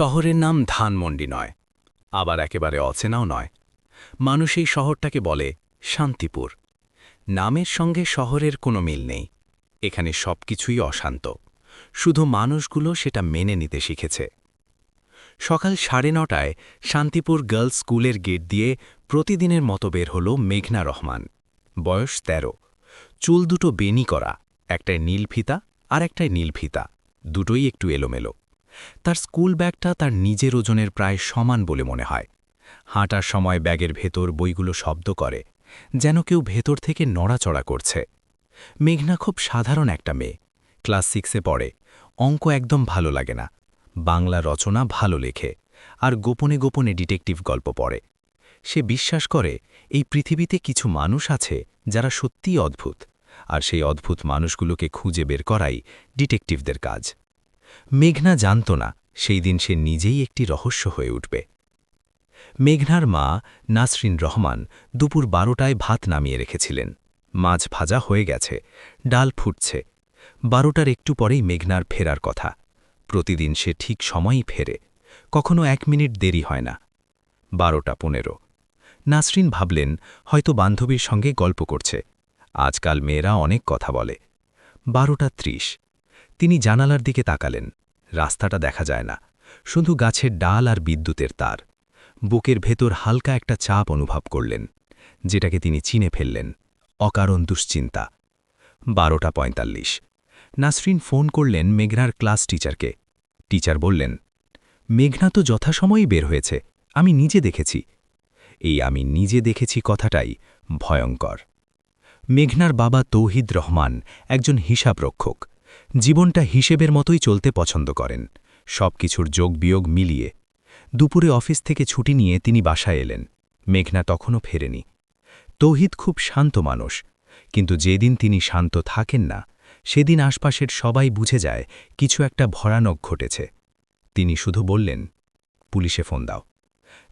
শহরের নাম ধানমন্ডি নয়, আবার একেবারে অচেনাও নয়। মানুষ এই শহরটাকে বলে শান্তিপুর। নামের সঙ্গে শহরের কোনো মিল নেই। এখানে সবকিছুই অশান্ত। শুধু মানুষগুলো সেটা মেনে নিতে শিখেছে। সকাল সাড়ে নটায় শান্তিপুর গার্লস স্কুলের গেট দিয়ে প্রতিদিনের মতো বের হল মেঘনা রহমান। বয়স ১৩ চুল দুটো বেনি করা একটায় নীল ফিতা আর একটায় নীল ফিতা, দুটোই একটু এলোমেলো। তার স্কুল ব্যাগটা তার নিজের ওজনের প্রায় সমান বলে মনে হয়। হাঁটার সময় ব্যাগের ভেতর বইগুলো শব্দ করে, যেন কেউ ভেতর থেকে নড়াচড়া করছে। মেঘনা খুব সাধারণ একটা মেয়ে। ক্লাস সিক্সে পড়ে, অঙ্ক একদম ভালো লাগে না। বাংলা রচনা ভালো লেখে, আর গোপনে গোপনে ডিটেকটিভ গল্প পড়ে। সে বিশ্বাস করে, এই পৃথিবীতে কিছু মানুষ আছে যারা সত্যিই অদ্ভুত, আর সেই অদ্ভুত মানুষগুলোকে খুঁজে বের করাই ডিটেকটিভদের কাজ। মেঘনা জানত না সেই দিন সে নিজেই একটি রহস্য হয়ে উঠবে। মেঘনার মা নাসরিন রহমান দুপুর বারোটায় ভাত নামিয়ে রেখেছিলেন। মাছ ভাজা হয়ে গেছে, ডাল ফুটছে। বারোটার একটু পরেই মেঘনার ফেরার কথা। প্রতিদিন সে ঠিক সময়ই ফেরে, কখনো এক মিনিট দেরি হয় না। বারোটা পনেরো। নাসরিন ভাবলেন, হয়তো বান্ধবীর সঙ্গে গল্প করছে। আজকাল মেয়েরা অনেক কথা বলে। বারোটা ত্রিশ। তিনি জানালার দিকে তাকালেন। রাস্তাটা দেখা যায় না। শুধু গাছের ডাল আর বিদ্যুতের তার। বুকের ভেতর হালকা একটা চাপ অনুভব করলেন, যেটাকে তিনি চিনে ফেললেন। অকারণ দুশ্চিন্তা। বারোটা পঁয়তাল্লিশ। নাসরিন ফোন করলেন মেঘনার ক্লাস টিচারকে। টিচার বললেন, মেঘনা তো যথাসময়ই বের হয়েছে। আমি নিজে দেখেছি। এই আমি নিজে দেখেছি কথাটাই ভয়ঙ্কর। মেঘনার বাবা তৌহিদ রহমান একজন হিসাবরক্ষক। জীবনটা হিসেবের মতোই চলতে পছন্দ করেন। সব কিছুর যোগ বিয়োগ মিলিয়ে দুপুরে অফিস থেকে ছুটি নিয়ে তিনি বাসায় এলেন। মেঘনা তখনও ফেরেনি। তৌহিদ খুব শান্ত মানুষ, কিন্তু যেদিন তিনি শান্ত থাকেন না, সেদিন আশপাশের সবাই বুঝে যায় কিছু একটা ভয়ানক ঘটেছে। তিনি শুধু বললেন, পুলিশে ফোন দাও।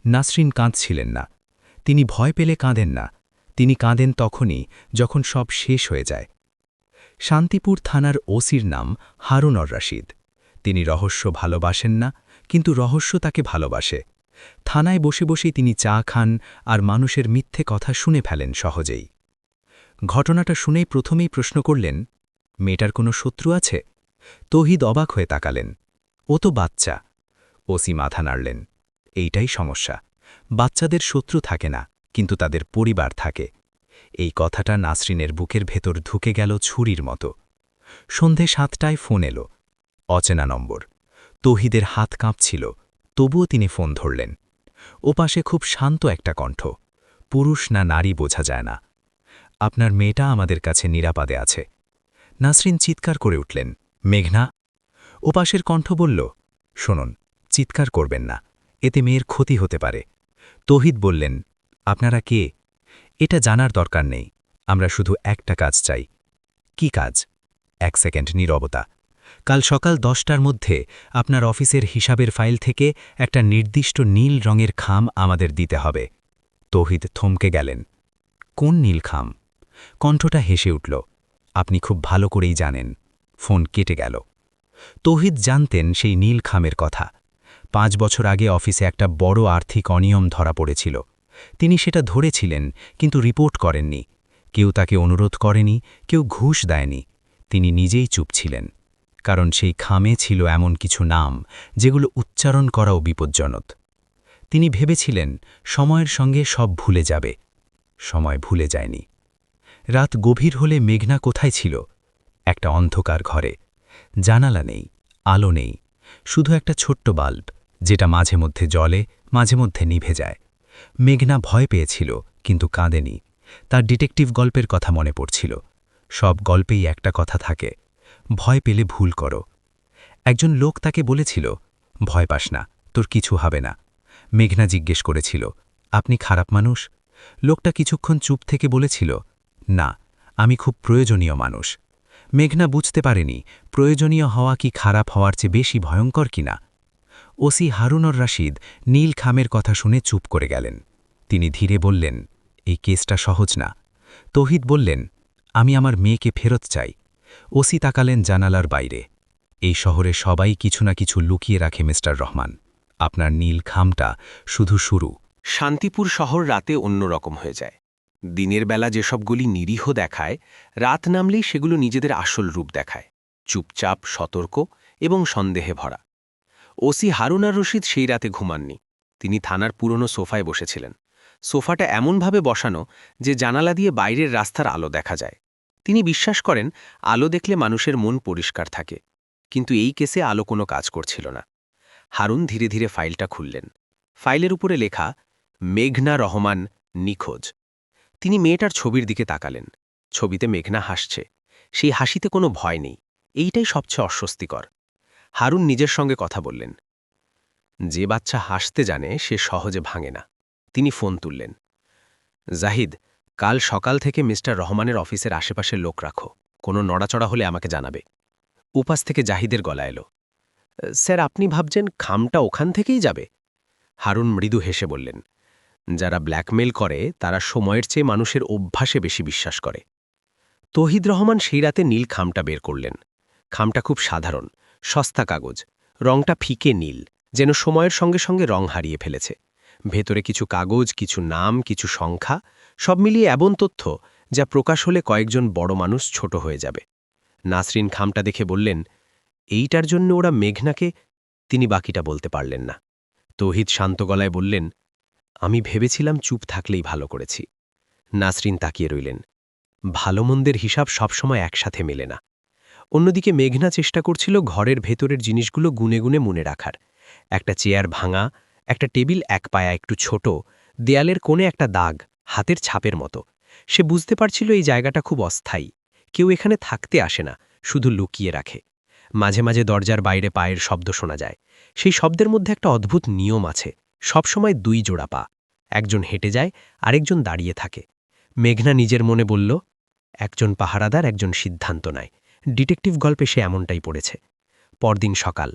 নাসরিন কাঁদছিলেন না। তিনি ভয় পেলে কাঁদেন না। তিনি কাঁদেন তখনই যখন সব শেষ হয়ে যায়। শান্তিপুর থানার ওসির নাম হারুনর রাশিদ। তিনি রহস্য ভালোবাসেন না, কিন্তু রহস্য তাকে ভালোবাসে। থানায় বসে বসেই তিনি চা খান আর মানুষের মিথ্যে কথা শুনে ফেলেন সহজেই। ঘটনাটা শুনেই প্রথমেই প্রশ্ন করলেন, মেয়েটার কোনো শত্রু আছে? তহিদ অবাক হয়ে তাকালেন, ও তো বাচ্চা। ওসি মাথা নাড়লেন, এইটাই সমস্যা। বাচ্চাদের শত্রু থাকে না, কিন্তু তাদের পরিবার থাকে। এই কথাটা নাসরিনের বুকের ভেতর ঢুকে গেল ছুরির মতো। সন্ধে সাতটায় ফোন এলো। অচেনা নম্বর। তহিদের হাত কাঁপছিল। তবুও তিনি ফোন ধরলেন। ওপাশে খুব শান্ত একটা কণ্ঠ। পুরুষ না নারী বোঝা যায় না। আপনার মেয়েটা আমাদের কাছে নিরাপদে আছে। নাসরিন চিৎকার করে উঠলেন। মেঘনা? ওপাশের কণ্ঠ বলল, শুনুন, চিৎকার করবেন না। এতে মেয়ের ক্ষতি হতে পারে। তহিদ বললেন, আপনারা কে? এটা জানার দরকার নেই। আমরা শুধু একটা কাজ চাই। কি কাজ? এক সেকেন্ড, নীরবতা। কাল সকাল দশটার মধ্যে আপনার অফিসের হিসাবের ফাইল থেকে একটা নির্দিষ্ট নীল রঙের খাম আমাদের দিতে হবে। তহিদ থমকে গেলেন। কোন নীল খাম? কণ্ঠটা হেসে উঠল। আপনি খুব ভালো করেই জানেন। ফোন কেটে গেল। তহিদ জানতেন সেই নীল খামের কথা। পাঁচ বছর আগে অফিসে একটা বড় আর্থিক অনিয়ম ধরা পড়েছিল। তিনি সেটা ধরেছিলেন, কিন্তু রিপোর্ট করেননি। কেউ তাকে অনুরোধ করেনি, কেউ ঘুষ দেয়নি। তিনি নিজেই চুপ ছিলেন। কারণ সেই খামে ছিল এমন কিছু নাম, যেগুলো উচ্চারণ করাও বিপজ্জনক। তিনি ভেবেছিলেন, সময়ের সঙ্গে সব ভুলে যাবে। সময় ভুলে যায়নি। রাত গভীর হলে মেঘনা কোথায় ছিল? একটা অন্ধকার ঘরে। জানালা নেই, আলো নেই, শুধু একটা ছোট্ট বাল্ব, যেটা মাঝে মধ্যে জলে মাঝে মধ্যে নিভে যায়। মেঘনা ভয় পেয়েছিল, কিন্তু কাঁদেনি। তার ডিটেকটিভ গল্পের কথা মনে পড়ছিল। সব গল্পেই একটা কথা থাকে, ভয় পেলে ভুল করো। একজন লোক তাকে বলেছিল, ভয় পাস না, তোর কিছু হবে না। মেঘনা জিজ্ঞেস করেছিল, আপনি খারাপ মানুষ? লোকটা কিছুক্ষণ চুপ থেকে বলেছিল, না, আমি খুব প্রয়োজনীয় মানুষ। মেঘনা বুঝতে পারেনি, প্রয়োজনীয় হওয়া কি খারাপ হওয়ার চেয়ে বেশি ভয়ঙ্কর কিনা? ওসি হারুনর রাশিদ নীল খামের কথা শুনে চুপ করে গেলেন। তিনি ধীরে বললেন, এই কেসটা সহজ না। তহিদ বললেন, আমি আমার মেয়েকে ফেরত চাই। ওসি তাকালেন জানালার বাইরে। এই শহরে সবাই কিছু না কিছু লুকিয়ে রাখে মিস্টার রহমান। আপনার নীল খামটা শুধু শুরু। শান্তিপুর শহর রাতে অন্যরকম হয়ে যায়। দিনের বেলা যেসবগুলি নিরীহ দেখায়, রাত নামলেই সেগুলো নিজেদের আসল রূপ দেখায়। চুপচাপ সতর্ক এবং সন্দেহে ভরা। ওসি হারুন আর রশিদ সেই রাতে ঘুমাননি। তিনি থানার পুরনো সোফায় বসেছিলেন। সোফাটা এমনভাবে বসানো যে জানালা দিয়ে বাইরের রাস্তার আলো দেখা যায়। তিনি বিশ্বাস করেন, আলো দেখলে মানুষের মন পরিষ্কার থাকে। কিন্তু এই কেসে আলো কোনো কাজ করছিল না। হারুন ধীরে ধীরে ফাইলটা খুললেন। ফাইলের উপরে লেখা, মেঘনা রহমান নিখোঁজ। তিনি মেয়েটার ছবির দিকে তাকালেন। ছবিতে মেঘনা হাসছে। সেই হাসিতে কোনো ভয় নেই। এইটাই সবচেয়ে অস্বস্তিকর। হারুন নিজের সঙ্গে কথা বললেন। যে বাচ্চা হাসতে জানে, সে সহজে ভাঙে না। তিনি ফোন তুললেন। জাহিদ, কাল সকাল থেকে মিস্টার রহমানের অফিসের আশেপাশের লোক রাখো। কোনো নড়াচড়া হলে আমাকে জানাবে। উপাস থেকে জাহিদের গলা এলো। স্যার, আপনি ভাবছেন খামটা ওখান থেকেই যাবে? হারুন মৃদু হেসে বললেন, যারা ব্ল্যাকমেল করে, তারা সময়ের চেয়ে মানুষের অভ্যাসে বেশি বিশ্বাস করে। তহিদ রহমান সেই রাতে নীল খামটা বের করলেন। খামটা খুব সাধারণ। সস্তা কাগজ। রংটা ফিকে নীল, যেন সময়ের সঙ্গে সঙ্গে রং হারিয়ে ফেলেছে। ভেতরে কিছু কাগজ, কিছু নাম, কিছু সংখ্যা, সব মিলিয়ে এমন তথ্য যা প্রকাশ হলে কয়েকজন বড় মানুষ ছোট হয়ে যাবে। নাসরিন খামটা দেখে বললেন, এইটার জন্য ওরা মেঘনাকে তিনি বাকিটা বলতে পারলেন না। তৌহিদ শান্ত গলায় বললেন, আমি ভেবেছিলাম চুপ থাকলেই ভালো করেছি। নাসরিন তাকিয়ে রইলেন, ভালো মন্দের হিসাব সবসময় একসাথে মেলে না। অন্যদিকে মেঘনা চেষ্টা করছিল ঘরের ভেতরের জিনিসগুলো গুনে গুনে মনে রাখার। একটা চেয়ার ভাঙা, একটা টেবিল এক পায়া একটু ছোট, দেয়ালের কোণে একটা দাগ, হাতের ছাপের মতো। সে বুঝতে পারছিল এই জায়গাটা খুব অস্থায়ী। কেউ এখানে থাকতে আসে না, শুধু লুকিয়ে রাখে। মাঝে মাঝে দরজার বাইরে পায়ের শব্দ শোনা যায়। সেই শব্দের মধ্যে একটা অদ্ভুত নিয়ম আছে। সবসময় দুই জোড়া পা। একজন হেঁটে যায়, আরেকজন দাঁড়িয়ে থাকে। মেঘনা নিজের মনে বলল, একজন পাহারাদার, একজন সিদ্ধান্ত নেয়। ডিটেকটিভ গল্পে সে এমনটাই পড়েছে। পরদিন সকাল,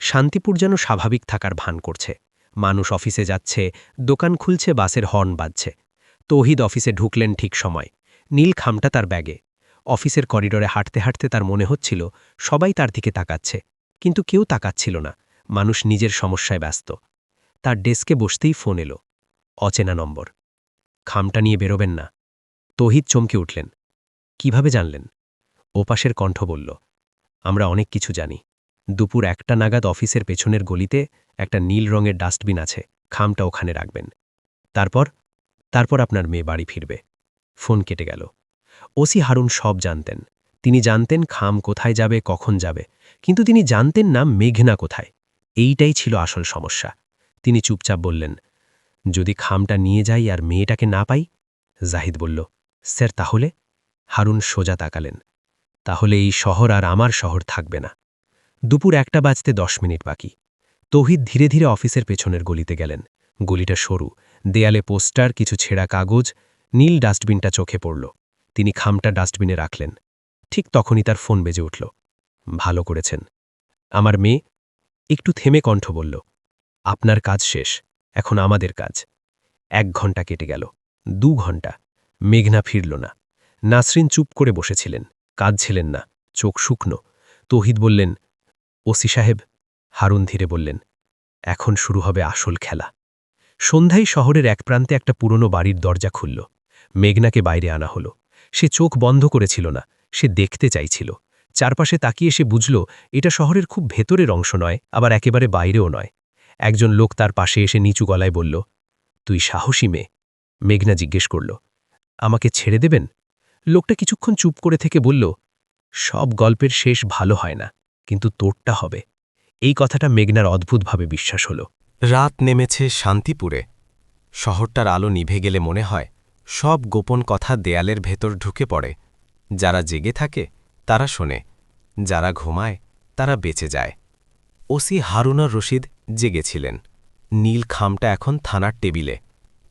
শান্তিপুর যেন স্বাভাবিক থাকার ভান করছে। মানুষ অফিসে যাচ্ছে, দোকান খুলছে, বাসের হর্ন বাজছে। তৌহিদ অফিসে ঢুকলেন ঠিক সময়। নীল খামটা তার ব্যাগে। অফিসের করিডোরে হাঁটতে হাঁটতে তার মনে হচ্ছিল, সবাই তার দিকে তাকাচ্ছে। কিন্তু কেউ তাকাচ্ছিল না। মানুষ নিজের সমস্যায় ব্যস্ত। তার ডেস্কে বসতেই ফোন এলো। অচেনা নম্বর। খামটা নিয়ে বেরোবেন না। তহিদ চমকে উঠলেন। কীভাবে জানলেন? ওপাশের কণ্ঠ বলল, আমরা অনেক কিছু জানি। দুপুর একটা নাগাদ অফিসের পেছনের গলিতে একটা নীল রঙের ডাস্টবিন আছে, খামটা ওখানে রাখবেন। তারপর তারপর আপনার মেয়ে বাড়ি ফিরবে ফোন কেটে গেল। ওসি হারুন সব জানতেন। তিনি জানতেন খাম কোথায় যাবে, কখন যাবে। কিন্তু তিনি জানতেন না মেঘনা কোথায়। এইটাই ছিল আসল সমস্যা। তিনি চুপচাপ বললেন, যদি খামটা নিয়ে যাই আর মেয়েটাকে না পাই জাহিদ বলল, স্যার, তাহলে? হারুন সোজা তাকালেন। তাহলে এই শহর আর আমার শহর থাকবে না। দুপুর একটা বাজতে দশ মিনিট বাকি। তৌহিদ ধীরে ধীরে অফিসের পেছনের গলিতে গেলেন। গলিটা সরু। দেয়ালে পোস্টার, কিছু ছেঁড়া কাগজ, নীল ডাস্টবিনটা চোখে পড়ল। তিনি খামটা ডাস্টবিনে রাখলেন। ঠিক তখনই তার ফোন বেজে উঠল। ভালো করেছেন। আমার মেয়ে? একটু থেমে কণ্ঠ বলল, আপনার কাজ শেষ। এখন আমাদের কাজ। এক ঘণ্টা কেটে গেল। দু ঘণ্টা মেঘনা ফিরল না। নাসরিন চুপ করে বসেছিলেন। কাঁদছিলেন না, চোখ শুকনো। তৌহিদ বললেন, ওসি সাহেব, হারুন ধীরে বললেন, এখন শুরু হবে আসল খেলা। সন্ধ্যায় শহরের এক প্রান্তে একটা পুরনো বাড়ির দরজা খুলল। মেঘনাকে বাইরে আনা হলো। সে চোখ বন্ধ করেছিল না, সে দেখতে চাইছিল। চারপাশে তাকিয়ে সে বুঝল, এটা শহরের খুব ভেতরের অংশ নয়, আবার একেবারে বাইরেও নয়। একজন লোক তার পাশে এসে নিচু গলায় বলল, তুই সাহসী মেয়ে। মেঘনা জিজ্ঞেস করল, আমাকে ছেড়ে দেবেন? লোকটা কিছুক্ষণ চুপ করে থেকে বলল, সব গল্পের শেষ ভালো হয় না, কিন্তু তোরটা হবে। এই কথাটা মেঘনার অদ্ভুতভাবে বিশ্বাস হল। রাত নেমেছে শান্তিপুরে। শহরটার আলো নিভে গেলে মনে হয়, সব গোপন কথা দেয়ালের ভেতর ঢুকে পড়ে। যারা জেগে থাকে, তারা শোনে। যারা ঘুমায়, তারা বেঁচে যায়। ওসি হারুনার রশিদ জেগেছিলেন। নীল খামটা এখন থানার টেবিলে।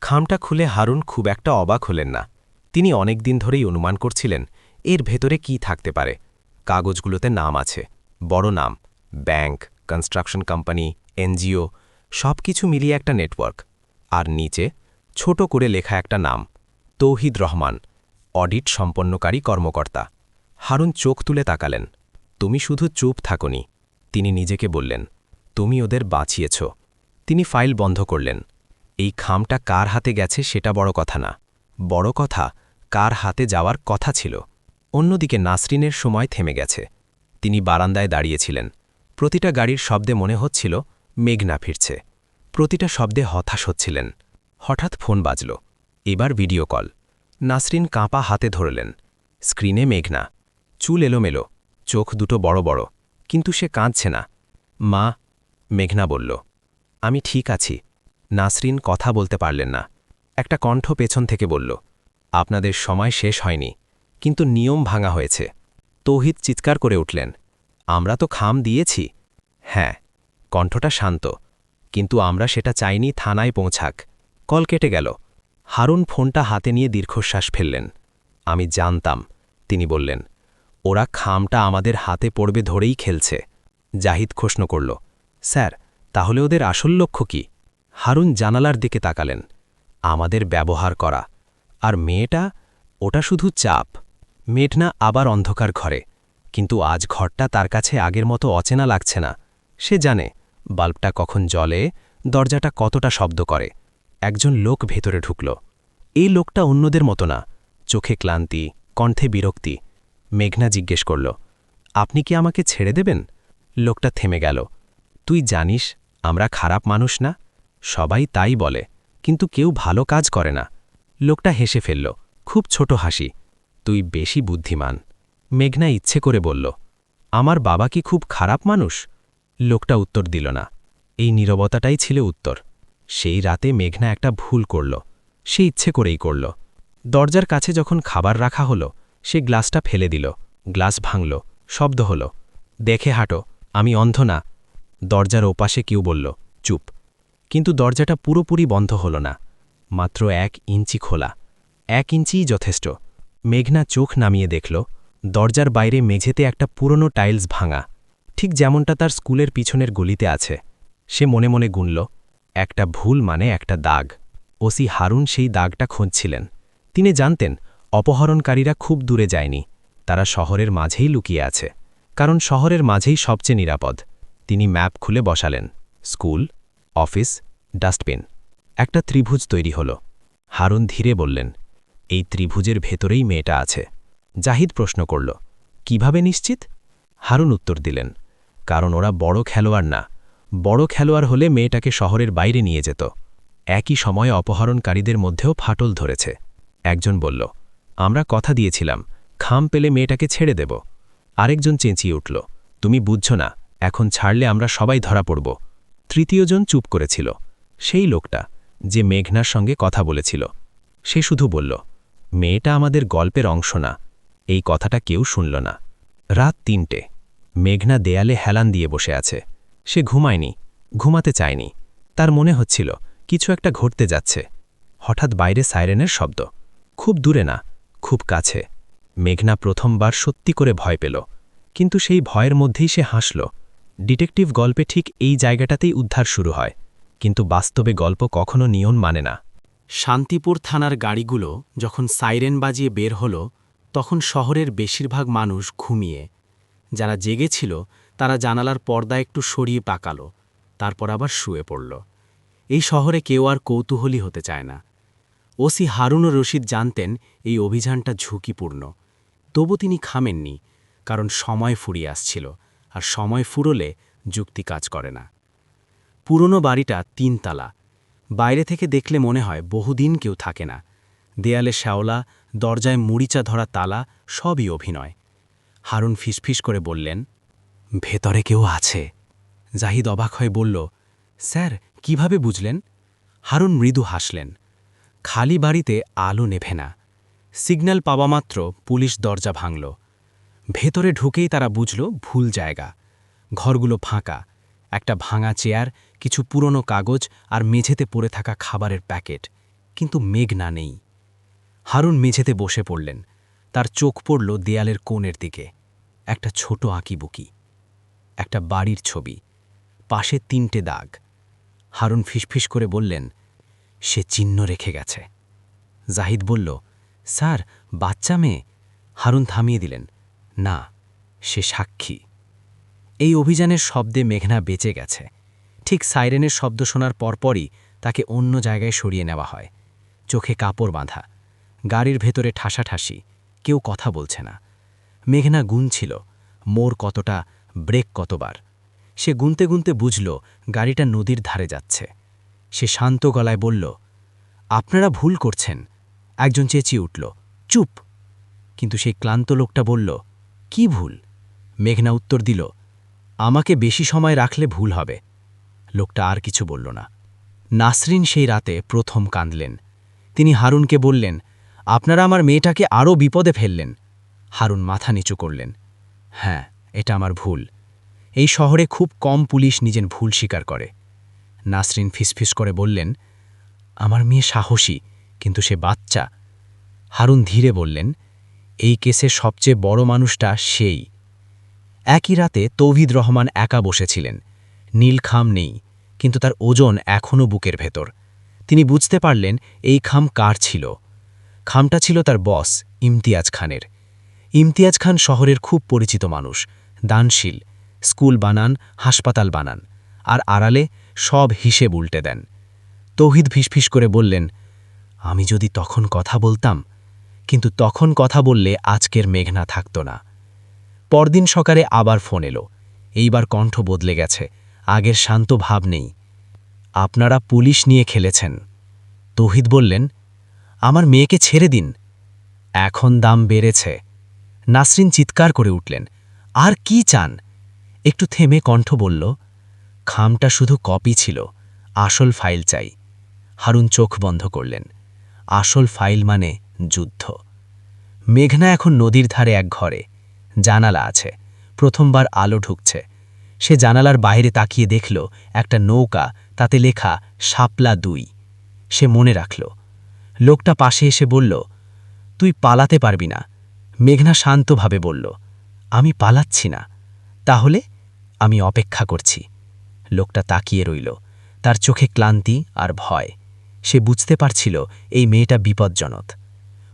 খামটা খুলে হারুন খুব একটা অবাক হলেন না। তিনি অনেক দিন ধরেই অনুমান করছিলেন, এর ভেতরে কি থাকতে পারে। কাগজগুলোতে নাম আছে, বড় নাম, ব্যাংক, কনস্ট্রাকশন কোম্পানি, এনজিও সব কিছু মিলিয়ে একটা নেটওয়ার্ক। আর নিচে ছোট করে লেখা একটা নাম, তৌহিদ রহমান, অডিট সম্পন্নকারী কর্মকর্তা। হারুন চোখ তুলে তাকালেন। তুমি শুধু চুপ থাকনি তিনি নিজেকে বললেন। তুমি ওদের বাঁচিয়েছ তিনি ফাইল বন্ধ করলেন। এই খামটা কার হাতে গেছে সেটা বড় কথা না বড় কথা, কার হাতে যাওয়ার কথা ছিল। অন্যদিকে নাসরিনের সময় থেমে গেছে। তিনি বারান্দায় দাঁড়িয়েছিলেন। প্রতিটা গাড়ির শব্দে মনে হচ্ছিল মেঘনা ফিরছে। প্রতিটা শব্দে হতাশ হচ্ছিলেন। হঠাৎ ফোন বাজল। এবার ভিডিও কল। নাসরিন কাঁপা হাতে ধরলেন। স্ক্রিনে মেঘনা। চুল এলোমেলো। চোখ দুটো বড় বড়। কিন্তু সে কাঁদছে না। মা, মেঘনা বলল, আমি ঠিক আছি। নাসরিন কথা বলতে পারলেন না। একটা কণ্ঠ পেছন থেকে বলল, আপনাদের সময় শেষ হয়নি, কিন্তু নিয়ম ভাঙা হয়েছে। তৌহিদ চিৎকার করে উঠলেন, আমরা তো খাম দিয়েছি। হ্যাঁ কণ্ঠটা শান্ত, কিন্তু আমরা সেটা চাইনি থানায় পৌঁছাক। কল কেটে গেল। হারুন ফোনটা হাতে নিয়ে দীর্ঘশ্বাস ফেললেন। আমি জানতাম, তিনি বললেন, ওরা খামটা আমাদের হাতে পড়বে ধরেই খেলছে। জাহিদ প্রশ্ন করল, স্যার, তাহলে ওদের আসল লক্ষ্য কি? হারুন জানালার দিকে তাকালেন। আমাদের ব্যবহার করা। আর মেয়েটা, ওটা শুধু চাপ। মেঘনা আবার অন্ধকার ঘরে। কিন্তু আজ ঘরটা তার কাছে আগের মতো অচেনা লাগছে না। সে জানে, বাল্বটা কখন জলে দরজাটা কতটা শব্দ করে। একজন লোক ভেতরে ঢুকল। এই লোকটা অন্যদের মতো না। চোখে ক্লান্তি, কণ্ঠে বিরক্তি। মেঘনা জিজ্ঞেস করল, আপনি কি আমাকে ছেড়ে দেবেন? লোকটা থেমে গেল, তুই জানিস, আমরা খারাপ মানুষ না? সবাই তাই বলে। কিন্তু কেউ ভালো কাজ করে না। লোকটা হেসে ফেলল, খুব ছোট হাসি। তুই বেশি বুদ্ধিমান। মেঘনা ইচ্ছে করে বলল, আমার বাবা কি খুব খারাপ মানুষ? লোকটা উত্তর দিল না। এই নীরবতাটাই ছিল উত্তর। সেই রাতে মেঘনা একটা ভুল করল। সে ইচ্ছে করেই করল। দরজার কাছে যখন খাবার রাখা হলো, সে গ্লাসটা ফেলে দিল। গ্লাস ভাঙল, শব্দ হল। দেখে হাঁটো, আমি অন্ধ না। দরজার ওপাশে কেউ বলল, চুপ। কিন্তু দরজাটা পুরোপুরি বন্ধ হল না। মাত্র এক ইঞ্চি খোলা। এক ইঞ্চিই যথেষ্ট। মেঘনা চোখ নামিয়ে দেখল, দরজার বাইরে মেঝেতে একটা পুরনো টাইলস ভাঙা। ঠিক যেমনটা তার স্কুলের পিছনের গলিতে আছে। সে মনে মনে গুনল, একটা ভুল মানে একটা দাগ। ওসি হারুন সেই দাগটা খুঁজছিলেন। তিনি জানতেন, অপহরণকারীরা খুব দূরে যায়নি। তারা শহরের মাঝেই লুকিয়ে আছে। কারণ শহরের মাঝেই সবচেয়ে নিরাপদ। তিনি ম্যাপ খুলে বসালেন। স্কুল? অফিস, ডাস্টবিন, একটা ত্রিভুজ তৈরি হল। হারুন ধীরে বললেন, এই ত্রিভুজের ভেতরেই মেয়েটা আছে। জাহিদ প্রশ্ন করল, কীভাবে নিশ্চিত? হারুন উত্তর দিলেন, কারণ ওরা বড় খেলোয়াড় না। বড় খেলোয়াড় হলে মেয়েটাকে শহরের বাইরে নিয়ে যেত। একই সময়ে অপহরণকারীদের মধ্যেও ফাটল ধরেছে। একজন বলল, আমরা কথা দিয়েছিলাম, খাম পেলে মেয়েটাকে ছেড়ে দেব। আরেকজন চেঁচিয়ে উঠল, তুমি বুঝছ না, এখন ছাড়লে আমরা সবাই ধরা পড়ব। তৃতীয়জন চুপ করেছিল। সেই লোকটা, যে মেঘনার সঙ্গে কথা বলেছিল, সে শুধু বলল, মেয়েটা আমাদের গল্পের অংশ না, এই কথাটা কেউ শুনল না। রাত তিনটে, মেঘনা দেয়ালে হেলান দিয়ে বসে আছে। সে ঘুমায়নি, ঘুমাতে চায়নি। তার মনে হচ্ছিল, কিছু একটা ঘটতে যাচ্ছে। হঠাৎ বাইরে সাইরেনের শব্দ। খুব দূরে না, খুব কাছে। মেঘনা প্রথমবার সত্যি করে ভয় পেল, কিন্তু সেই ভয়ের মধ্যেই সে হাসল। ডিটেকটিভ গল্পে ঠিক এই জায়গাটাতেই উদ্ধার শুরু হয়, কিন্তু বাস্তবে গল্প কখনো নিয়ন মানে না। শান্তিপুর থানার গাড়িগুলো যখন সাইরেন বাজিয়ে বের হল, তখন শহরের বেশিরভাগ মানুষ ঘুমিয়ে। যারা জেগেছিল তারা জানালার পর্দা একটু সরিয়ে পাকালো, তারপর আবার শুয়ে পড়ল। এই শহরে কেউ আর কৌতূহলী হতে চায় না। ওসি হারুন ও রশিদ জানতেন এই অভিযানটা ঝুঁকিপূর্ণ। তবু তিনি খামেননি, কারণ সময় ফুরিয়ে আসছিল। আর সময় ফুরলে যুক্তি কাজ করে না। পুরনো বাড়িটা তিনতলা। বাইরে থেকে দেখলে মনে হয় বহুদিন কেউ থাকে না। দেয়ালে শ্যাওলা, দরজায় মুড়িচা ধরা তালা, সবই অভিনয়। হারুন ফিসফিস করে বললেন, ভেতরে কেউ আছে? জাহিদ অবাক হয়ে বলল, স্যার, কীভাবে বুঝলেন? হারুন মৃদু হাসলেন, খালি বাড়িতে আলো নেভে না। সিগন্যাল পাওয়া মাত্র পুলিশ দরজা ভাঙল। ভেতরে ঢুকেই তারা বুঝল ভুল জায়গা। ঘরগুলো ফাঁকা, একটা ভাঙা চেয়ার, কিছু পুরনো কাগজ আর মেঝেতে পড়ে থাকা খাবারের প্যাকেট। কিন্তু মেঘনা নেই। হারুন মেঝেতে বসে পড়লেন। তার চোখ পড়ল দেয়ালের কোণের দিকে। একটা ছোট আঁকিবুকি। একটা বাড়ির ছবি। পাশে তিনটে দাগ। হারুন ফিসফিস করে বললেন, সে চিহ্ন রেখে গেছে। জাহিদ বলল, স্যার, বাচ্চা মেয়ে? হারুন থামিয়ে দিলেন। না, সে সাক্ষী। এই অভিযানের শব্দে মেঘনা বেঁচে গেছে। ঠিক সাইরেনের শব্দ শোনার পরপরই তাকে অন্য জায়গায় সরিয়ে নেওয়া হয়। চোখে কাপড় বাঁধা, গাড়ির ভেতরে ঠাসাঠাসি, কেউ কথা বলছে না। মেঘনা গুনছিল, মোর কতটা ব্রেক কতবার। সে গুনতে গুনতে বুঝল, গাড়িটা নদীর ধারে যাচ্ছে। সে শান্ত গলায় বলল, আপনারা ভুল করছেন। একজন চেঁচিয়ে উঠল, চুপ। কিন্তু সেই ক্লান্ত লোকটা বলল কি ভুল? মেঘনা উত্তর দিল, আমাকে বেশি সময় রাখলে ভুল হবে। লোকটা আর কিছু বলল না। নাসরিন সেই রাতে প্রথম কাঁদলেন। তিনি হারুনকে বললেন, আপনারা আমার মেয়েটাকে আরও বিপদে ফেললেন। হারুন মাথা নিচু করলেন হ্যাঁ এটা আমার ভুল। এই শহরে খুব কম পুলিশ নিজের ভুল স্বীকার করে। নাসরিন ফিসফিস করে বললেন, আমার মেয়ে সাহসী, কিন্তু সে বাচ্চা। হারুন ধীরে বললেন এই কেসে সবচেয়ে বড় মানুষটা সেই। একই রাতে তৌহিদ রহমান একা বসেছিলেন। নীল খাম নেই, কিন্তু তার ওজন এখনও বুকের ভেতর। তিনি বুঝতে পারলেন এই খাম কার ছিল। খামটা ছিল তার বস, ইমতিয়াজ খানের। ইমতিয়াজ খান শহরের খুব পরিচিত মানুষ, দানশীল, স্কুল বানান, হাসপাতাল বানান, আর আড়ালে সব হিসেব উল্টে দেন। তৌহিদ ফিসফিস করে বললেন, আমি যদি তখন কথা বলতাম কিন্তু তখন কথা বললে আজকের মেঘনা থাকত না। পরদিন সকালে আবার ফোন এলো। এইবার কণ্ঠ বদলে গেছে। আগের শান্ত ভাব নেই। আপনারা পুলিশ নিয়ে খেলেছেন। তৌহিদ বললেন, আমার মেয়েকে ছেড়ে দিন। এখন দাম বেড়েছে। নাসরিন চিৎকার করে উঠলেন, আর কি চান? একটু থেমে কণ্ঠ বলল, খামটা শুধু কপি ছিল। আসল ফাইল চাই। হারুন চোখ বন্ধ করলেন, আসল ফাইল মানে যুদ্ধ। মেঘনা এখন নদীর ধারে এক ঘরে। জানালা আছে। প্রথমবার আলো ঢুকছে। সে জানালার বাইরে তাকিয়ে দেখল, একটা নৌকা, তাতে লেখা শাপলা দুই। সে মনে রাখল। লোকটা পাশে এসে বলল, তুই পালাতে পারবি না। মেঘনা শান্তভাবে বলল, আমি পালাচ্ছি না। তাহলে আমি অপেক্ষা করছি। লোকটা তাকিয়ে রইল। তার চোখে ক্লান্তি আর ভয়। সে বুঝতে পারছিল, এই মেয়েটা বিপজ্জনক।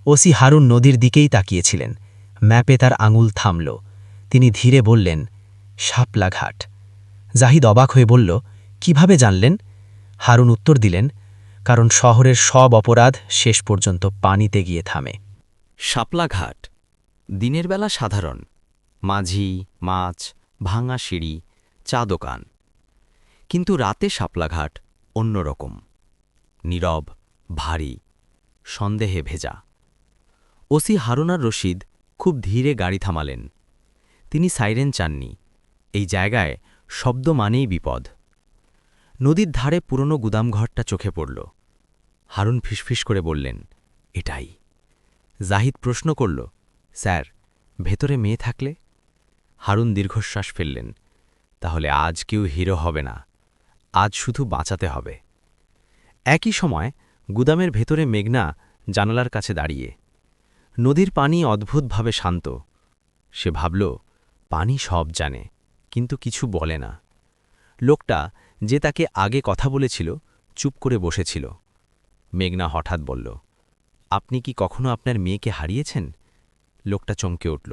ওসি হারুন নদীর দিকেই তাকিয়েছিলেন। ম্যাপে তার আঙুল থামল। তিনি ধীরে বললেন শাপলা ঘাট। জাহিদ অবাক হয়ে বলল, কীভাবে জানলেন? হারুন উত্তর দিলেন, কারণ শহরের সব অপরাধ শেষ পর্যন্ত পানিতে গিয়ে থামে। শাপলা ঘাট, দিনের বেলা সাধারণ। মাঝি, মাছ, ভাঙা সিঁড়ি, চা দোকান। কিন্তু রাতে শাপলাঘাট অন্যরকম। নীরব, ভারী, সন্দেহে ভেজা। ওসি হারুনার রশিদ খুব ধীরে গাড়ি থামালেন। তিনি সাইরেন চাননি। এই জায়গায় শব্দ মানেই বিপদ। নদীর ধারে পুরনো গুদামঘরটা চোখে পড়ল। হারুন ফিসফিস করে বললেন, এটাই। জাহিদ প্রশ্ন করল, স্যার, ভেতরে মেয়ে থাকলে? হারুন দীর্ঘশ্বাস ফেললেন, তাহলে আজ কেউ হিরো হবে না। আজ শুধু বাঁচাতে হবে। একই সময় গুদামের ভেতরে মেঘনা জানালার কাছে দাঁড়িয়ে নদীর পানি অদ্ভুতভাবে শান্ত। সে ভাবল, পানি সব জানে, কিন্তু কিছু বলে না। লোকটা যে তাকে আগে কথা বলেছিল, চুপ করে বসেছিল। মেঘনা হঠাৎ বলল, আপনি কি কখনো আপনার মেয়েকে হারিয়েছেন? লোকটা চমকে উঠল,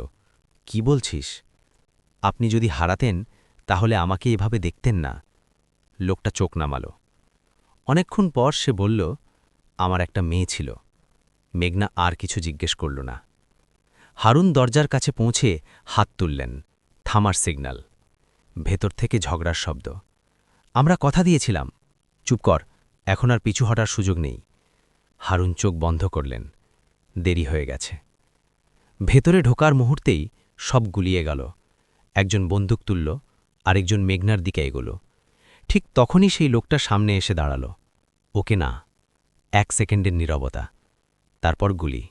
কি বলছিস? আপনি যদি হারাতেন, তাহলে আমাকে এভাবে দেখতেন না। লোকটা চোখ নামাল। অনেকক্ষণ পর সে বলল, আমার একটা মেয়ে ছিল। মেঘনা আর কিছু জিজ্ঞেস করল না। হারুন দরজার কাছে পৌঁছে হাত তুললেন, থামার সিগন্যাল। ভেতর থেকে ঝগড়ার শব্দ। আমরা কথা দিয়েছিলাম। চুপ কর, এখন আর পিছু হটার সুযোগ নেই। হারুন চোখ বন্ধ করলেন। দেরি হয়ে গেছে। ভেতরে ঢোকার মুহূর্তেই সব গুলিয়ে গেল। একজন বন্দুক তুলল, আরেকজন মেঘনার দিকে এগোল। ঠিক তখনই সেই লোকটা সামনে এসে দাঁড়াল। ওকে না, এক সেকেন্ডের নীরবতা। তারপর গুলি।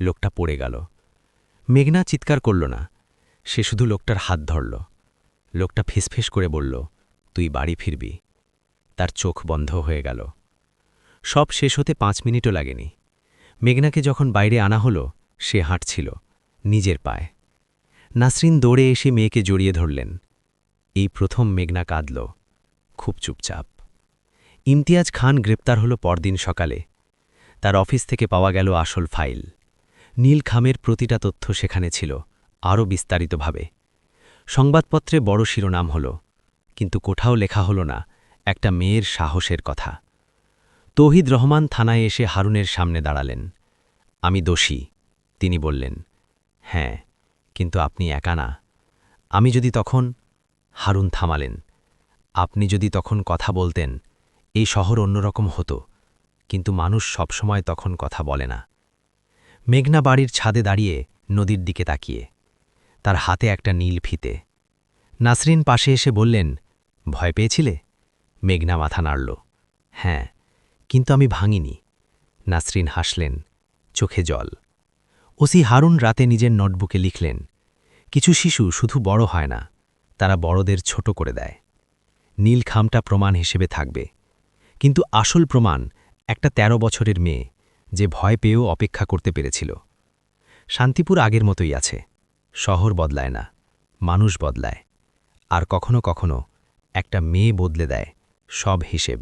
লোকটা পড়ে গেল। মেঘনা চিৎকার করল না। সে শুধু লোকটার হাত ধরল। লোকটা ফিসফিস করে বলল, তুই বাড়ি ফিরবি। তার চোখ বন্ধ হয়ে গেল। সব শেষ হতে পাঁচ মিনিটও লাগেনি। মেঘনাকে যখন বাইরে আনা হলো, সে হাঁটছিল, নিজের পায়ে। নাসরিন দৌড়ে এসে মেয়েকে জড়িয়ে ধরলেন। এই প্রথম মেঘনা কাঁদল। খুব চুপচাপ। ইমতিয়াজ খান গ্রেপ্তার হল পরদিন সকালে। তার অফিস থেকে পাওয়া গেল আসল ফাইল। নীল খামের প্রতিটা তথ্য সেখানে ছিল, আরও বিস্তারিতভাবে। সংবাদপত্রে বড় শিরোনাম হল, কিন্তু কোথাও লেখা হল না, একটা মেয়ের সাহসের কথা। তৌহিদ রহমান থানায় এসে হারুনের সামনে দাঁড়ালেন। আমি দোষী তিনি বললেন। হ্যাঁ কিন্তু আপনি একা না। আমি যদি তখন হারুন থামালেন। আপনি যদি তখন কথা বলতেন, এই শহর অন্যরকম হতো। কিন্তু মানুষ সবসময় তখন কথা বলে না। মেঘনা বাড়ির ছাদে দাঁড়িয়ে নদীর দিকে তাকিয়ে। তার হাতে একটা নীল ফিতে। নাসরিন পাশে এসে বললেন, ভয় পেয়েছিলে? মেঘনা মাথা নাড়ল। হ্যাঁ কিন্তু আমি ভাঙিনি। নাসরিন হাসলেন, চোখে জল। ওসি হারুন রাতে নিজের নোটবুকে লিখলেন, কিছু শিশু শুধু বড় হয় না, তারা বড়দের ছোট করে দেয়। নীল খামটা প্রমাণ হিসেবে থাকবে। কিন্তু আসল প্রমাণ একটা ১৩ বছরের মেয়ে যে ভয় পেয়েও অপেক্ষা করতে পেরেছিল। শান্তিপুর আগের মতোই আছে। শহর বদলায় না, মানুষ বদলায়। আর কখনো কখনো একটা মেয়ে বদলে দেয় সব হিসেব।